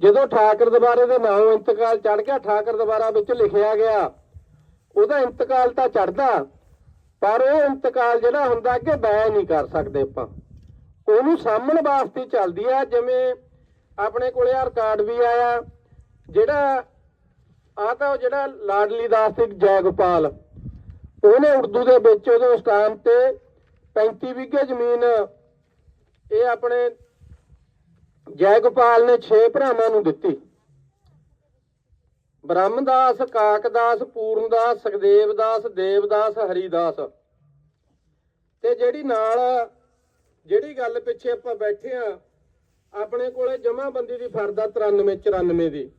ਜਦੋਂ ਠਾਕਰ ਦੁਬਾਰੇ ਦੇ ਨਾਮ ਇੰਤਕਾਲ ਚੜ ਗਿਆ, ਠਾਕਰ ਦਵਾਰਾ ਵਿੱਚ ਲਿਖਿਆ ਗਿਆ, ਉਹਦਾ ਇੰਤਕਾਲ ਤਾਂ ਚੜਦਾ ਪਰ ਉਹ ਇੰਤਕਾਲ ਜਿਹੜਾ ਹੁੰਦਾ ਕਿ ਬੈ ਨਹੀਂ ਕਰ ਸਕਦੇ ਆਪਾਂ। ਉਹਨੂੰ ਸਾਹਮਣ ਵਾਸਤੇ ਚੱਲਦੀ ਆ, ਜਿਵੇਂ ਆਪਣੇ ਕੋਲੇ ਆ ਰਿਕਾਰਡ ਵੀ ਆਇਆ, ਜਿਹੜਾ ਆ ਤਾਂ ਉਹ ਜਿਹੜਾ ਲਾਡਲੀ ਦਾਸ ਤੇ ਜੈ ਉਹਨੇ ਉਰਦੂ ਦੇ ਵਿੱਚ ਉਹਦੇ ਉਸ ਟਾਈਮ ਤੇ 35 ਵਿਗੇ ਜ਼ਮੀਨ, ਇਹ ਆਪਣੇ ਜੈਗੋਪਾਲ ਨੇ 6 ਭਰਾਵਾਂ ਨੂੰ ਦਿੱਤੀ। ਬ੍ਰਹਮਦਾਸ, ਕਾਕਦਾਸ, ਪੂਰਨਦਾਸ, ਸੁਖਦੇਵਦਾਸ, ਦੇਵਦਾਸ, ਹਰੀਦਾਸ। ਤੇ ਜਿਹੜੀ ਨਾਲ ਜਿਹੜੀ ਗੱਲ ਪਿੱਛੇ ਆਪਾਂ ਬੈਠੇ ਆ, ਆਪਣੇ ਕੋਲੇ ਜਮਾਬੰਦੀ ਦੀ ਫਰਦਾ 93 94 ਦੀ,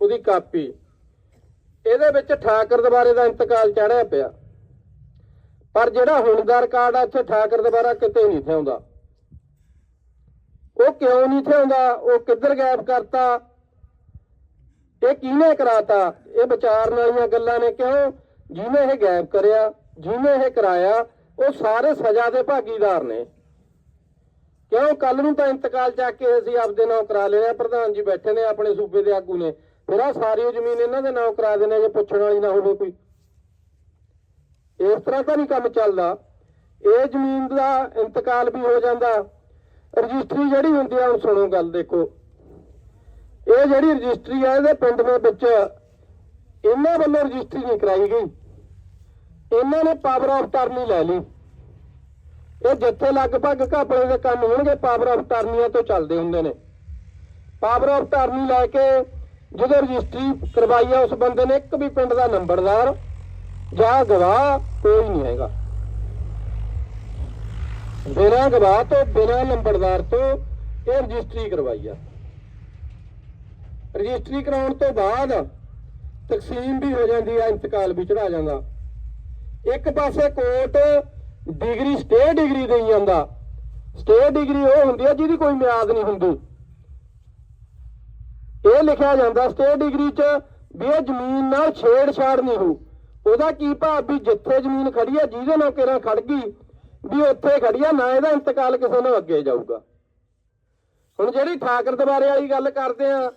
ਉਹਦੀ ਕਾਪੀ। ਇਹਦੇ ਵਿੱਚ ਠਾਕਰ ਦੁਬਾਰੇ ਦਾ ਇੰਤਕਾਲ ਚੜਿਆ ਪਿਆ। ਪਰ ਜਿਹੜਾ ਹੁਣ ਦਾ ਰਿਕਾਰਡ ਆ, ਇੱਥੇ ਠਾਕਰ ਦੁਬਾਰਾ ਕਿਤੇ ਨਹੀਂ ਥਿਆਉਂਦਾ। ਉਹ ਕਿਉਂ ਨਹੀਂ ਥਿਆਉਂਦਾ ਉਹ ਕਿੱਧਰ ਗਾਇਬ ਕਰਤਾ? ਇਹ ਕਿਹਨੇ ਕਰਾਤਾ? ਇਹ ਵਿਚਾਰਨ ਵਾਲੀਆਂ ਗੱਲਾਂ ਨੇ ਕਿਉਂ? ਜਿਹਨੇ ਇਹ ਗਾਇਬ ਕਰਿਆ ਜਿਹਨੇ ਇਹ ਕਰਾਇਆ, ਉਹ ਸਾਰੇ ਸਜ਼ਾ ਦੇ ਭਾਗੀਦਾਰ ਨੇ। ਕਿਉਂ? ਕੱਲ ਨੂੰ ਤਾਂ ਇੰਤਕਾਲ ਚੱਕ ਕੇ ਅਸੀਂ ਆਪਦੇ ਨਾਂ ਕਰਾ ਲੈਣਾ ਪ੍ਰਧਾਨ ਜੀ ਬੈਠੇ ਨੇ ਆਪਣੇ ਸੂਬੇ ਦੇ ਆਗੂ ਨੇ। ਫਿਰ ਆ ਸਾਰੀ ਉਹ ਜ਼ਮੀਨ ਇਹਨਾਂ ਦੇ ਨਾਂ ਕਰਾ ਦੇਣੇ ਜੇ ਪੁੱਛਣ ਵਾਲੀ ਨਾ ਹੋਵੇ ਕੋਈ। ਇਸ ਤਰ੍ਹਾਂ ਤਾਂ ਨਹੀਂ ਕੰਮ ਚੱਲਦਾ। ਇਹ ਜ਼ਮੀਨ ਦਾ ਇੰਤਕਾਲ ਵੀ ਹੋ ਜਾਂਦਾ। ਰਜਿਸਟਰੀ ਜਿਹੜੀ ਹੁੰਦੀ ਆ ਹੁਣ ਸੁਣੋ ਗੱਲ ਦੇਖੋ। ਇਹ ਜਿਹੜੀ ਰਜਿਸਟਰੀ ਆ, ਇਹਦੇ ਪਿੰਡ ਦੇ ਵਿੱਚ ਇਹਨਾਂ ਵੱਲੋਂ ਰਜਿਸਟਰੀ ਨਹੀਂ ਕਰਾਈ ਗਈ। ਇਹਨਾਂ ਨੇ ਪਾਵਰ ਆਫ ਟਰਨੀ ਲੈ ਲਈ। ਇਹ ਜਿੱਥੇ ਲਗਭਗ ਘਪਲੇ ਦੇ ਕੰਮ ਹੋਣਗੇ, ਪਾਵਰ ਆਫ ਟਰਨੀਆਂ ਤੋਂ ਚੱਲਦੇ ਹੁੰਦੇ ਨੇ। ਪਾਵਰ ਆਫ ਟਰਨੀ ਲੈ ਕੇ ਜਦੋਂ ਰਜਿਸਟਰੀ ਕਰਵਾਈ ਆ, ਉਸ ਬੰਦੇ ਨੇ ਇੱਕ ਵੀ ਪਿੰਡ ਦਾ ਨੰਬਰਦਾਰ ਜਾਂ ਗਵਾਹ ਕੋਈ ਨਹੀਂ ਹੈਗਾ। ਬਿਨਾਂ ਗਵਾਹ ਤੋਂ, ਬਿਨਾਂ ਨੰਬਰਦਾਰ ਤੋਂ ਇਹ ਰਜਿਸਟਰੀ ਕਰਵਾਈ ਆ। ਰਜਿਸਟਰੀ ਕਰਾਉਣ ਤੋਂ ਬਾਅਦ ਤਕਸੀਮ ਵੀ ਹੋ ਜਾਂਦੀ ਆ, ਇੰਤਕਾਲ ਵੀ ਚੜਾ ਜਾਂਦਾ। ਇੱਕ ਪਾਸੇ ਕੋਰਟ ਡਿਗਰੀ, ਸਟੇ ਡਿਗਰੀ ਦੇਈ ਜਾਂਦਾ। ਸਟੇ ਡਿਗਰੀ ਉਹ ਹੁੰਦੀ ਆ ਜਿਹਦੀ ਕੋਈ ਮਿਆਦ ਨਹੀਂ ਹੁੰਦੀ। ਇਹ ਲਿਖਿਆ ਜਾਂਦਾ ਸਟੇ ਡਿਗਰੀ 'ਚ ਵੀ ਇਹ ਜ਼ਮੀਨ ਨਾਲ ਛੇੜਛਾੜ ਨਹੀਂ ਹੋ ਉਹਦਾ ਕੀ ਭਾਵ ਵੀ ਜਿੱਥੇ ਜ਼ਮੀਨ ਖੜੀ ਆ, ਜਿਹਦੇ ਨਾਲ ਕਿਹੜਾ ਖੜ ਗਈ ਵੀ ਉੱਥੇ ਖੜੀ ਆ ਨਾ ਇਹਦਾ ਇੰਤਕਾਲ ਕਿਸੇ ਨੂੰ ਅੱਗੇ ਜਾਊਗਾ। ਹੁਣ ਜਿਹੜੀ ਠਾਕਰ ਦਵਾਰੇ ਵਾਲੀ ਗੱਲ ਕਰਦੇ ਆ